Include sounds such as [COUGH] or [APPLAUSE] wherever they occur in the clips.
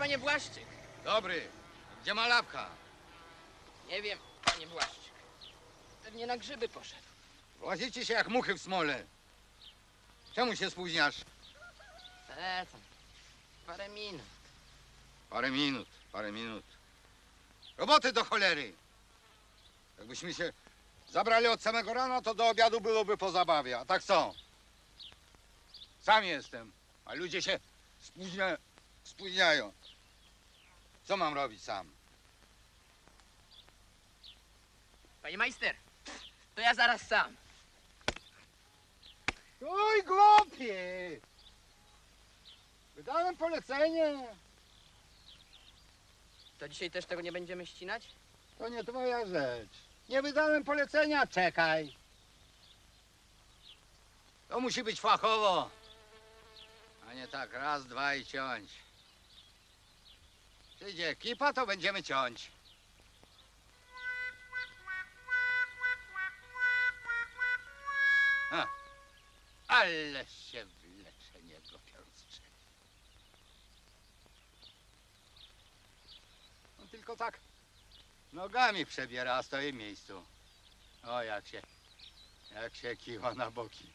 panie Błaszczyk. Dobry. Gdzie malawka? Nie wiem, panie Błaszczyk. Pewnie na grzyby poszedł. Łazicie się jak muchy w smole. Czemu się spóźniasz? E, tam. Parę minut. Parę minut, parę minut. Roboty do cholery. Jakbyśmy się zabrali od samego rana, to do obiadu byłoby po zabawie. A tak co? Sam jestem, a ludzie się spóźnia, spóźniają. Co mam robić sam? Panie majster, to ja zaraz sam. Oj, głupie! Wydałem polecenie. To dzisiaj też tego nie będziemy ścinać? To nie twoja rzecz. Nie wydałem polecenia, czekaj. To musi być fachowo. A nie tak raz, dwa i ciąć. Przyjdzie ekipa, to będziemy ciąć. Ha. Ale się wlecze niegopiące. No tylko tak Nogami przebiera, a stoi w miejscu. O, jak się, jak się kiwa na boki.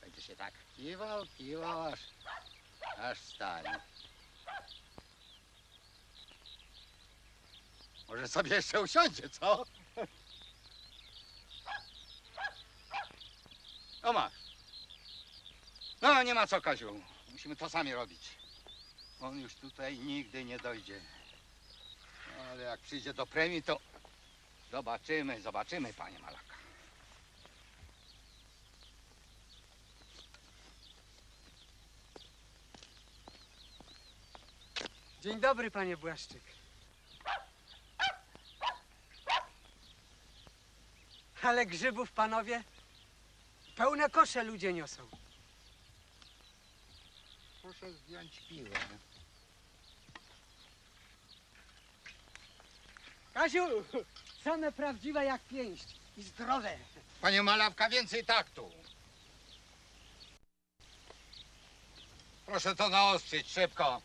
Będzie się tak kiwał, kiwał, aż, aż stanie. Może sobie jeszcze usiądzie, co? O masz. No, nie ma co, Kaziu. Musimy to sami robić. On już tutaj nigdy nie dojdzie. Ale jak przyjdzie do premii, to zobaczymy, zobaczymy, panie Malaka. Dzień dobry, panie Błaszczyk. Ale grzybów, panowie, pełne kosze ludzie niosą. Proszę zdjąć piłę. Kaziu, same prawdziwe jak pięść i zdrowe. Panie Malawka, więcej taktu. Proszę to naostrzyć, szybko.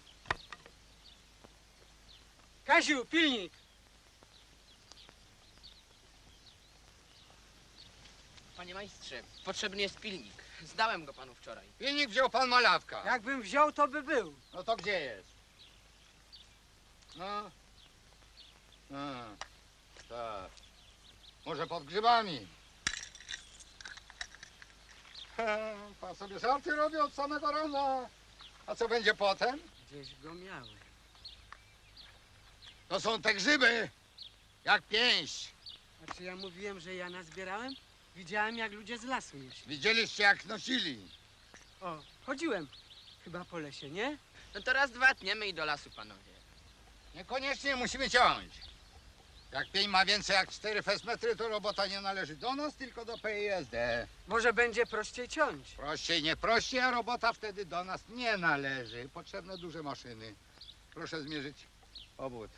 Kaziu, pilnik. Panie majstrze, potrzebny jest pilnik. Zdałem go panu wczoraj. Pilnik wziął pan Malawka. Jakbym wziął, to by był. No to gdzie jest? No. A, tak. Może pod grzybami. He, Pan sobie żarty robi od samego rana. A co będzie potem? Gdzieś go miałem. To są te grzyby. Jak pięść. A czy ja mówiłem, że ja nazbierałem? Widziałem, jak ludzie z lasu nieśli. Widzieliście jak nosili. O, chodziłem. Chyba po lesie, nie? No to raz, dwa tniemy i do lasu, panowie. Niekoniecznie musimy ciąć. Jak pień ma więcej jak 4 metry, to robota nie należy do nas, tylko do PISD. Może będzie prościej ciąć. Prościej, nie prościej, a robota wtedy do nas nie należy. Potrzebne duże maszyny. Proszę zmierzyć obwód.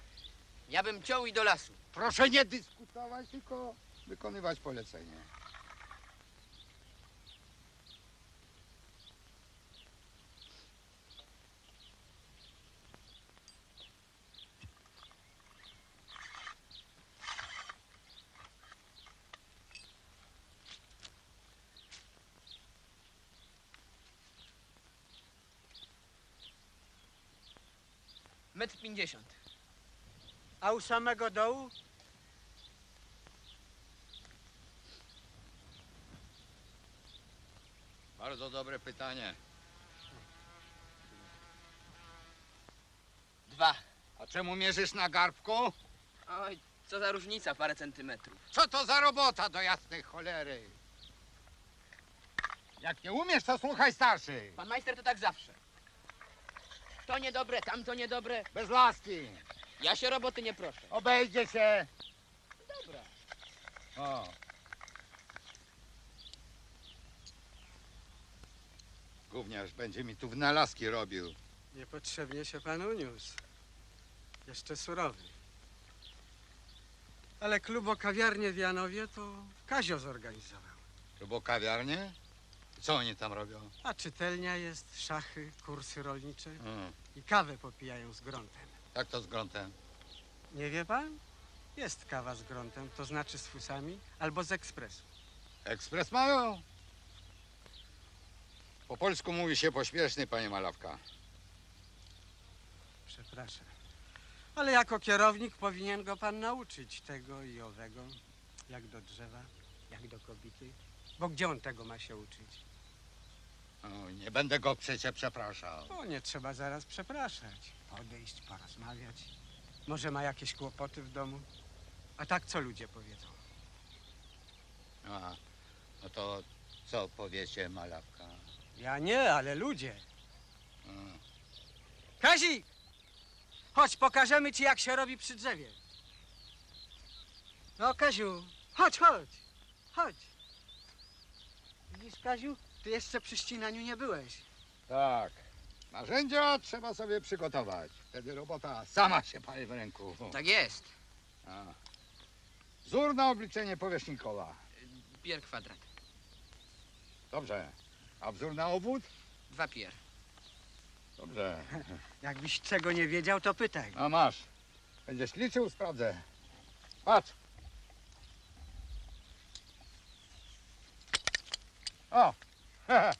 Ja bym ciął i do lasu. Proszę nie dyskutować, tylko wykonywać polecenie. Metr pięćdziesiąt. A u samego dołu? Bardzo dobre pytanie. Dwa. A czemu mierzysz na garbku? Oj, co za różnica, parę centymetrów. Co to za robota do jasnej cholery? Jak nie umiesz, to słuchaj starszych. Pan majster to tak zawsze. To niedobre, tamto niedobre. Bez laski. Ja się roboty nie proszę. Obejdzie się. Dobra. O. Gówniarz będzie mi tu wynalazki robił. Niepotrzebnie się pan uniósł. Jeszcze surowy. Ale klubo kawiarnię w Janowie to Kazio zorganizował. To bo kawiarnie? Co oni tam robią? A czytelnia jest, szachy, kursy rolnicze Mm. i kawę popijają z grątem. Jak to z grątem? Nie wie pan? Jest kawa z grątem, to znaczy z fusami albo z ekspresu. Ekspres mają. Po polsku mówi się pośpieszny, panie Malawka. Przepraszam. Ale jako kierownik powinien go pan nauczyć tego i owego. Jak do drzewa, jak do kobiety. Bo gdzie on tego ma się uczyć? O, nie będę go przecie przepraszał. O, nie trzeba zaraz przepraszać. Podejść, porozmawiać. Może ma jakieś kłopoty w domu. A tak co ludzie powiedzą? A, no to co powiecie, Malawka? Ja nie, ale ludzie. Mm. Kazik! Chodź, pokażemy ci, jak się robi przy drzewie. No, Kaziu, chodź, chodź, chodź. Widzisz, Kaziu, ty jeszcze przy ścinaniu nie byłeś. Tak. Narzędzia trzeba sobie przygotować. Wtedy robota sama się pali w ręku. Tak jest. A. Wzór na obliczenie powierzchni koła. Pier kwadrat. Dobrze. A wzór na obwód? Dwa pier. Dobrze. [LAUGHS] Jakbyś czego nie wiedział, to pytaj. A masz. Będziesz liczył, sprawdzę. Patrz. O! [LAUGHS]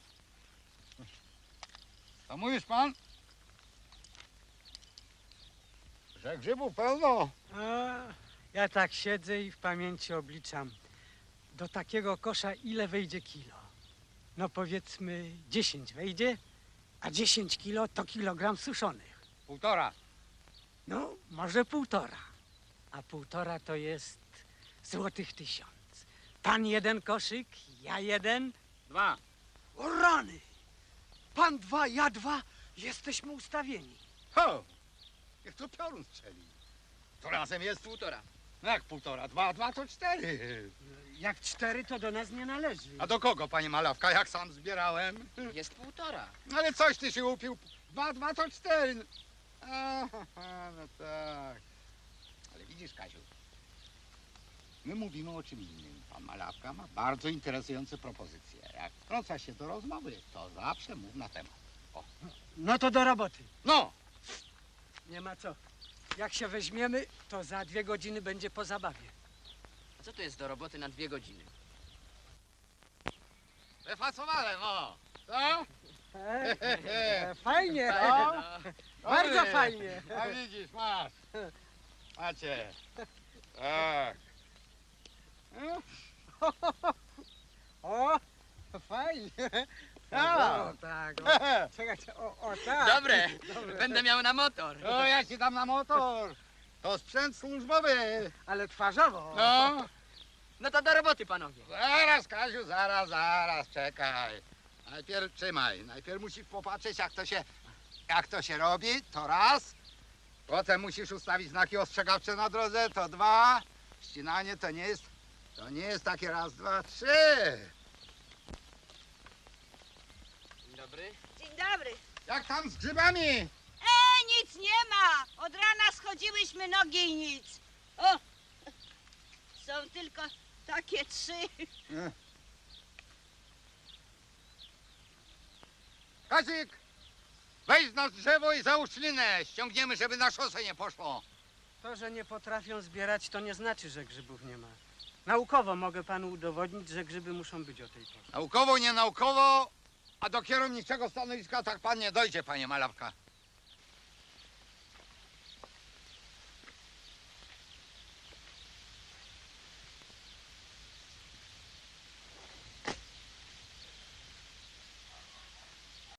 Co mówisz pan? Że grzybów pełno. A, ja tak siedzę i w pamięci obliczam. Do takiego kosza ile wejdzie kilo? No powiedzmy 10 wejdzie, a 10 kilo to kilogram suszonych. Półtora. No, może półtora. A półtora to jest złotych tysiąc. Pan jeden koszyk, ja jeden. Dwa. O rany! Pan dwa, ja dwa, jesteśmy ustawieni. Ho! Jak to piorun strzeli. To razem jest Półtora. No jak półtora? Dwa, dwa to cztery. Jak cztery, to do nas nie należy. A do kogo, panie Malawka, jak sam zbierałem? Jest półtora. Ale coś ty się upił. Dwa, dwa to cztery. Aha, no tak. Ale widzisz, Kaziu, my mówimy o czym innym. Pan Malawka ma bardzo interesujące propozycje. Jak wtrąca się do rozmowy, to zawsze mów na temat. No to do roboty. No, Nie ma co. Jak się weźmiemy, to za dwie godziny będzie po zabawie. A co to jest do roboty na dwie godziny? wyfasowałem, o. Co? E, [LAUGHS] fajnie. No. Bardzo Dobry. fajnie. A widzisz, masz. Macie. Tak. [LAUGHS] No, O, fajnie. Tak. [LAUGHS] O, tak. O, [LAUGHS] czekajcie, o, o tak. [LAUGHS] Dobre. Będę miał na motor. O, ja ci dam na motor. To sprzęt służbowy. Ale twarzowo. No. No to do roboty, panowie. Zaraz, Kaziu, zaraz, zaraz, czekaj. Najpierw trzymaj. Najpierw musisz popatrzeć, jak to się, jak to się robi, to raz. Potem musisz ustawić znaki ostrzegawcze na drodze, to dwa. Ścinanie to nie jest, to nie jest takie raz, dwa, trzy. Dzień dobry. Dzień dobry. Jak tam z grzybami? E, nic nie ma. Od rana schodziłyśmy nogi i nic. O, są tylko takie trzy. Kazik, wejdź na drzewo i załóż linę. Ściągniemy, żeby na szosę nie poszło. To, że nie potrafią zbierać, to nie znaczy, że grzybów nie ma. Naukowo mogę panu udowodnić, że grzyby muszą być o tej porze. Naukowo, nie naukowo, a do kierowniczego stanowiska tak pan nie dojdzie, panie Malawka.